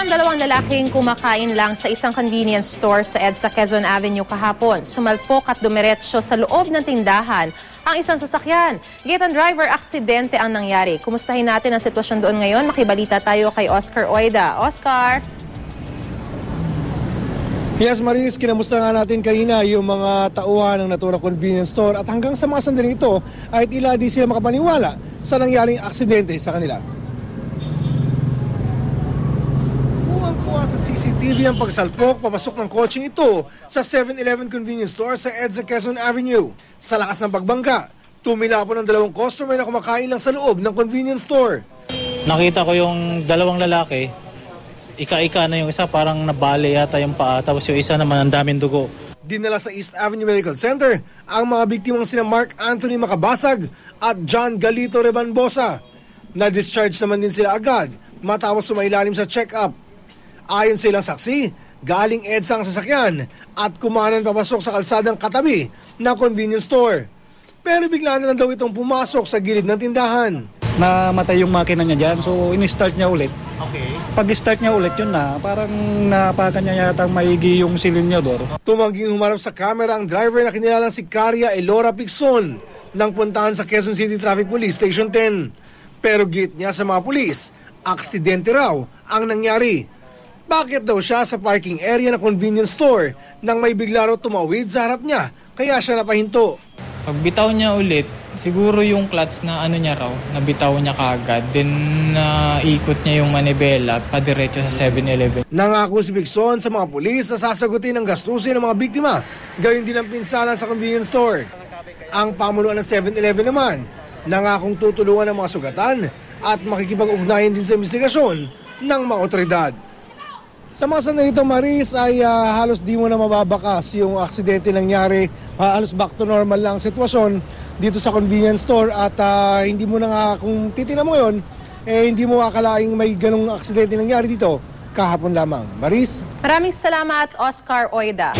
ang dalawang lalaking kumakain lang sa isang convenience store sa EDSA Quezon Avenue kahapon. Sumalpok at dumiretso sa loob ng tindahan ang isang sasakyan. Gitan driver, aksidente ang nangyari. Kumustahin natin ang sitwasyon doon ngayon. Makibalita tayo kay Oscar Oida. Oscar! Yes, Maris, kinamusta nga natin kanina yung mga tauhan ng Natura Convenience Store at hanggang sa mga sandaling ito ay tila di sila makapaniwala sa nangyaring aksidente sa kanila. Kuwang-kuwa sa CCTV ang pagsalpok papasok ng coaching ito sa 7-Eleven Convenience Store sa EDSA Quezon Avenue. Sa lakas ng pagbangka, tumila po ng dalawang customer na kumakain lang sa loob ng convenience store. Nakita ko yung dalawang lalaki, ika-ika na yung isa, parang nabali yata yung paa, tapos yung isa naman ang daming dugo. Dinala sa East Avenue Medical Center ang mga biktimang sina Mark Anthony Makabasag at John Galito Rebanbosa. Na-discharge naman din sila agad matapos sumailalim sa check-up. Ayon sa ilang saksi, galing EDSA ang sasakyan at kumanan papasok sa kalsadang katabi ng convenience store. Pero bigla na lang daw itong pumasok sa gilid ng tindahan. namatay yung makina niya dyan. So, in-start niya ulit. Okay. Pag-start niya ulit, yun na. Parang napakan niya yata maigi yung silinyador. Tumangging humarap sa camera ang driver na kinilalang si Caria Elora Pixon nang puntahan sa Quezon City Traffic Police Station 10. Pero git niya sa mga pulis, aksidente raw ang nangyari. Bakit daw siya sa parking area ng convenience store nang may bigla raw tumawid sa harap niya kaya siya napahinto. Pagbitaw niya ulit, siguro yung clutch na ano niya raw, nabitaw niya kaagad. Then naikot niya yung manibela, padiretso sa 7-Eleven. Nangako si Pixon sa mga pulis na sasagutin ang gastusin ng mga biktima, gayon din ang pinsala sa convenience store. Ang pamunuan ng 7-Eleven naman, nangakong tutulungan ng mga sugatan at makikipag-ugnayan din sa investigasyon ng mga otoridad. Sa mga sandalito Maris ay ah, halos di mo na mababakas yung aksidente nangyari. Ah, halos back to normal lang ang sitwasyon dito sa convenience store at ah, hindi mo na nga kung titingnan mo ngayon eh hindi mo akalaing may ganong aksidente nangyari dito kahapon lamang. Maris? Maraming salamat, Oscar Oida.